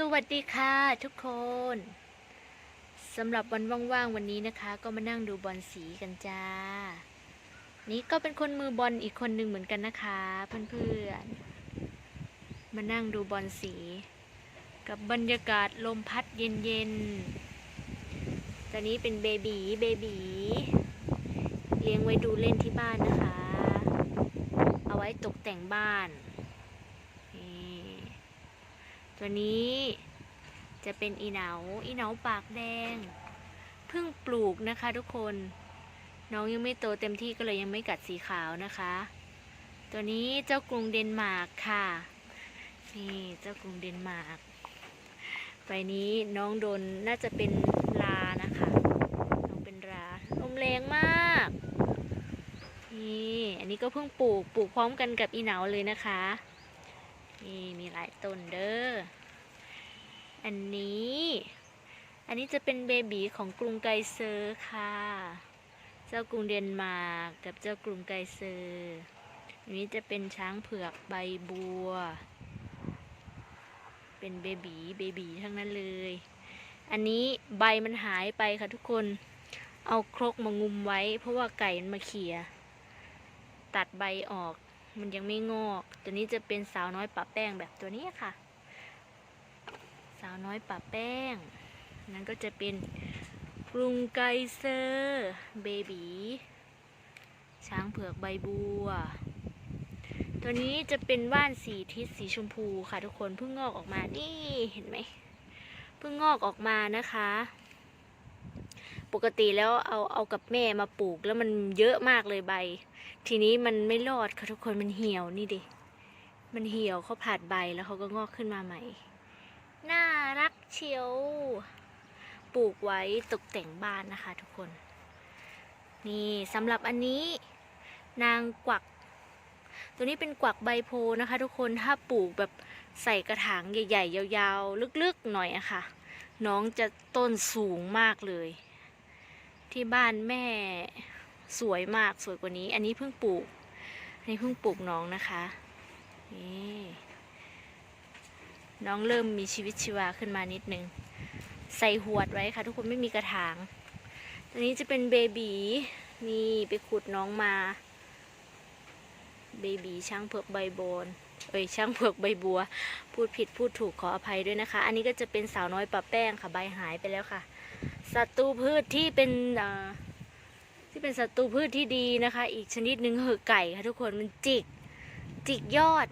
สวัสดีค่ะทุกคนสำหรับวันว่างๆวันนี้นะคะ ก็มานั่งดูบอลสีกันจ้า นี่ก็เป็นคนมือบอลอีกคนหนึ่งเหมือนกันนะคะ เพื่อนๆ มานั่งดูบอลสี กับบรรยากาศลมพัดเย็นๆ ตอนนี้เป็นเบบีเบบีเลี้ยงไว้ดูเล่นที่บ้านนะคะ เอาไว้ตกแต่งบ้าน ตัวนี้จะเป็นอีเหนา อีเหนาปากแดง เพิ่งปลูกนะคะทุกคน น้องยังไม่โตเต็มที่ก็เลยยังไม่กัดสีขาวนะคะ ตัวนี้เจ้ากรุงเดนมาร์กค่ะ นี่เจ้ากรุงเดนมาร์กใบนี้น้องโดนน่าจะเป็นลานะคะ น้องเป็นราลมแรงมาก นี่ อันนี้ก็เพิ่งปลูก ปลูกพร้อมกันกับอีเหนาเลยนะคะ นี่มีหลายต้นเด้อ อันนี้ อันนี้จะเป็นเบบีของกรุงไกเซอร์ค่ะ เจ้ากรุงเดนมาร์กกับเจ้ากรุงไกเซอร์อันนี้จะเป็นช้างเผือกใบบัว เป็นเบบีเบบีทั้งนั้นเลย อันนี้ใบมันหายไปค่ะทุกคน เอาครกมางุมไว้ เพราะว่าไก่มันมาเขี่ยตัดใบออก มันยังไม่งอกตัวนี้จะเป็นสาวน้อยปะแป้งแบบตัวนี้ค่ะ สาวน้อยปะแป้ง นั้นก็จะเป็นกรุงไกเซอร์เบบีช้างเผือกใบบัว ตัวนี้จะเป็นว่านสีทิศสีชมพูค่ะทุกคนเพิ่งงอกออกมานี่เห็นไหมเพิ่งงอกออกมานะคะ ปกติแล้วเอาเอากับแม่มาปลูกแล้วมันเยอะมากเลยใบ ทีนี้มันไม่รอดค่ะทุกคนมันเหี่ยวนี่ดิ มันเหี่ยวเขาผาดใบแล้วเขาก็งอกขึ้นมาใหม่ น่ารักเชียว ปลูกไว้ตกแต่งบ้านนะคะ ทุกคน นี่สำหรับอันนี้นางกวัก ตัวนี้เป็นกวักใบโพนะคะ ทุกคน ถ้าปลูกแบบใส่กระถางใหญ่ ๆ ยาวๆ ลึกๆ หน่อยอะค่ะ น้องจะต้นสูงมากเลย ที่บ้านแม่สวยมากสวยกว่านี้ อันนี้เพิ่งปลูก อันนี้เพิ่งปลูกน้องนะคะนี่น้องเริ่มมีชีวิตชีวาขึ้นมานิดนึง ใส่หวดไว้ค่ะ ทุกคนไม่มีกระถางตัวนี้จะเป็นเบบีนี่ไปขุดน้องมา เบบีช่างเผือกใบโบนเอ้ยช่างเผือกใบบัว พูดผิดพูดถูกขออภัยด้วยนะคะ อันนี้ก็จะเป็นสาวน้อยปะแป้งค่ะใบหายไปแล้วค่ะ ศัตรูพืชที่เป็นที่เป็นศัตรูพืชที่ดีนะคะ อีกชนิดหนึ่งคือไก่ค่ะทุกคนมันจิกจิกยอด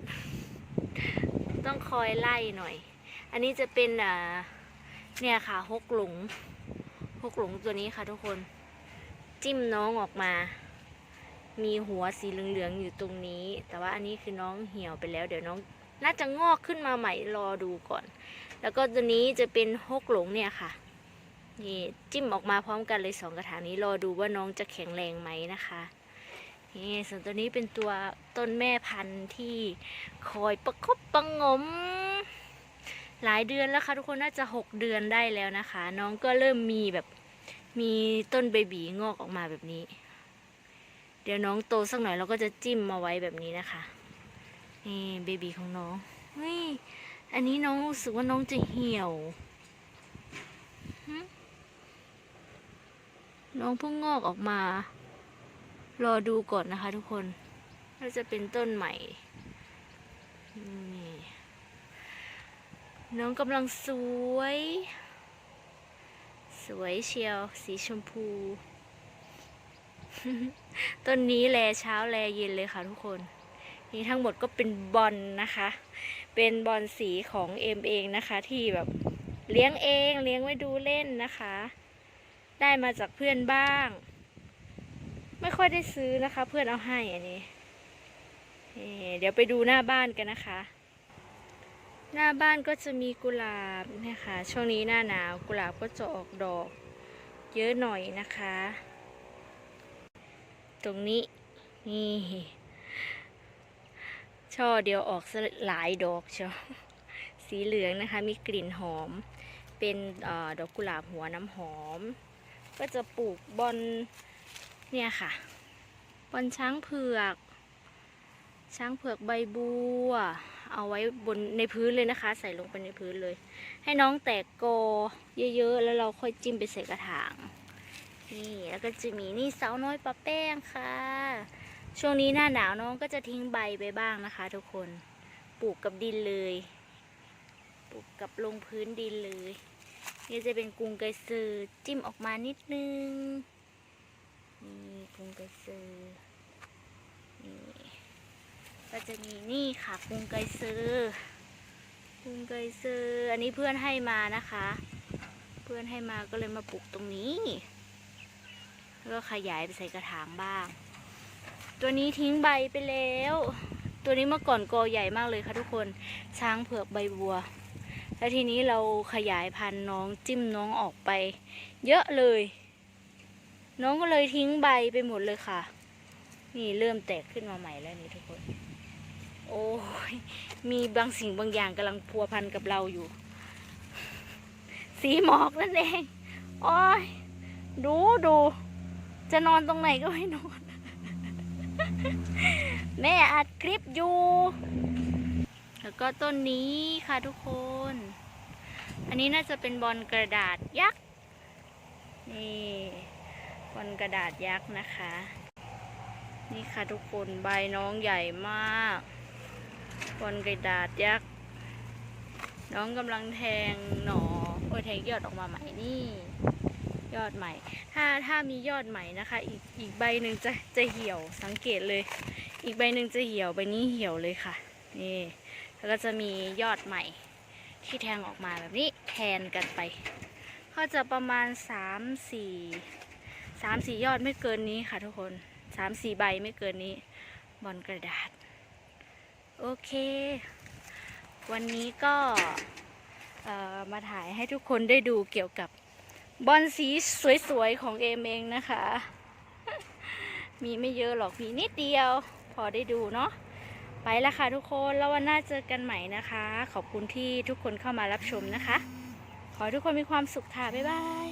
ต้องคอยไล่หน่อย อันนี้จะเป็นเนี่ยค่ะฮกหลงฮกหลงตัวนี้ค่ะทุกคน จิ้มน้องออกมา มีหัวสีเหลืองๆอยู่ตรงนี้ แต่ว่าอันนี้คือน้องเหี่ยวไปแล้ว เดี๋ยวน้องน่าจะงอกขึ้นมาใหม่รอดูก่อน แล้วก็ตัวนี้จะเป็นฮกหลงเนี่ยค่ะ นี่จิ้มออกมาพร้อมกันเลยสองกระถางนี้รอดูว่าน้องจะแข็งแรงไหมนะคะนี่ส่วนตัวนี้เป็นตัวต้นแม่พันธุ์ที่คอยประคบประงม หลายเดือนแล้วค่ะทุกคนน่าจะหกเดือนได้แล้วนะคะ น้องก็เริ่มมีแบบมีต้นเบบีงอกออกมาแบบนี้ เดี๋ยวน้องโตสักหน่อยเราก็จะจิ้มมาไว้แบบนี้นะคะนี่เบบีของน้องเฮ้ยอันนี้น้องรู้สึกว่าน้องจะเหี่ยว น้องเพิ่งงอกออกมา รอดูก่อนนะคะทุกคนน่าจะเป็นต้นใหม่นี่น้องกำลังสวย สวยเชียว สีชมพู ต้นนี้แลเช้าแลเย็นเลยค่ะทุกคน นี่ทั้งหมดก็เป็นบอลนะคะ เป็นบอลสีของเอ็มเองนะคะ ที่แบบเลี้ยงเองเลี้ยงไว้ดูเล่นนะคะ ได้มาจากเพื่อนบ้าง ไม่ค่อยได้ซื้อนะคะ เพื่อนเอาให้อันนี้เเดี๋ยวไปดูหน้าบ้านกันนะคะ หน้าบ้านก็จะมีกุหลาบนะคะช่วงนี้หน้าหนาวกุหลาบก็จะออกดอก เยอะหน่อยนะคะ ตรงนี้นี่ช่อเดียวออกหลายดอกเชียวสีเหลืองนะคะ มีกลิ่นหอม เป็นอดอกกุหลาบหัวน้ำหอม ก็จะปลูกบอนเนี่ยค่ะบอนช้างเผือก ช้างเผือกใบบัว เอาไว้บนในพื้นเลยนะคะ ใส่ลงไปในพื้นเลย ให้น้องแตกกอเยอะๆ แล้วเราค่อยจิ้มไปใส่กระถาง นี่แล้วก็จะมีนี่สาวน้อยปะแป้งค่ะ ช่วงนี้หน้าหนาวน้องก็จะทิ้งใบไปบ้างนะคะ ทุกคน ปลูกกับดินเลย ปลูกกับลงพื้นดินเลย นี่จะเป็นกรุงไกรซือจิ้มออกมานิดนึง นี่กรุงไกรซือนี่ก็จะมีนี่ค่ะกรุงไกรซือกรุงไกรซืออันนี้เพื่อนให้มานะคะ เพื่อนให้มาก็เลยมาปลูกตรงนี้แล้วก็ขยายไปใส่กระถางบ้าง ตัวนี้ทิ้งใบไปแล้ว ตัวนี้เมื่อก่อนกอใหญ่มากเลยค่ะทุกคน ช้างเผือกใบบัว แล้วทีนี้เราขยายพันธุ์น้องจิ้มน้องออกไป เยอะเลย น้องก็เลยทิ้งใบไปหมดเลยค่ะ นี่เริ่มแตกขึ้นมาใหม่แล้วนี่ทุกคน โอ้ยมีบางสิ่งบางอย่างกำลังพัวพันกับเราอยู่ สีหมอกนั่นเองโอ้ยดูดู จะนอนตรงไหนก็ไม่นอน แม่อัดคลิปอยู่ แล้วก็ต้นนี้ค่ะทุกคน อันนี้น่าจะเป็นบอลกระดาษยักษ์ นี่บอลกระดาษยักษ์นะคะ นี่ค่ะทุกคนใบน้องใหญ่มาก บอลกระดาษยักษ์ น้องกำลังแทงหนอโอ้ยแทงยอดออกมาใหม่นี่ ยอดใหม่ ถ้าถ้ามียอดใหม่นะคะ อีกอีกใบหนึ่งจะจะเหี่ยวสังเกตเลย อีกใบหนึ่งจะเหี่ยวใบนี้เหี่ยวเลยค่ะนี่ แล้วก็จะมียอดใหม่ที่แทงออกมาแบบนี้แทนกันไป ก็จะประมาณสามสี่สามสี่ยอดไม่เกินนี้ค่ะทุกคนสามสี่ใบไม่เกินนี้ บอลกระดาษ โอเค วันนี้ก็มาถ่ายให้ทุกคนได้ดูเกี่ยวกับบอลสีสวยๆ ของเอมเองนะคะ มีไม่เยอะหรอกมีนิดเดียว พอได้ดูเนาะ ไปแล้วค่ะทุกคนแล้ววันหน้าเจอกันใหม่นะคะ ขอบคุณที่ทุกคนเข้ามารับชมนะคะ ขอทุกคนมีความสุขค่ะ บ๊ายบาย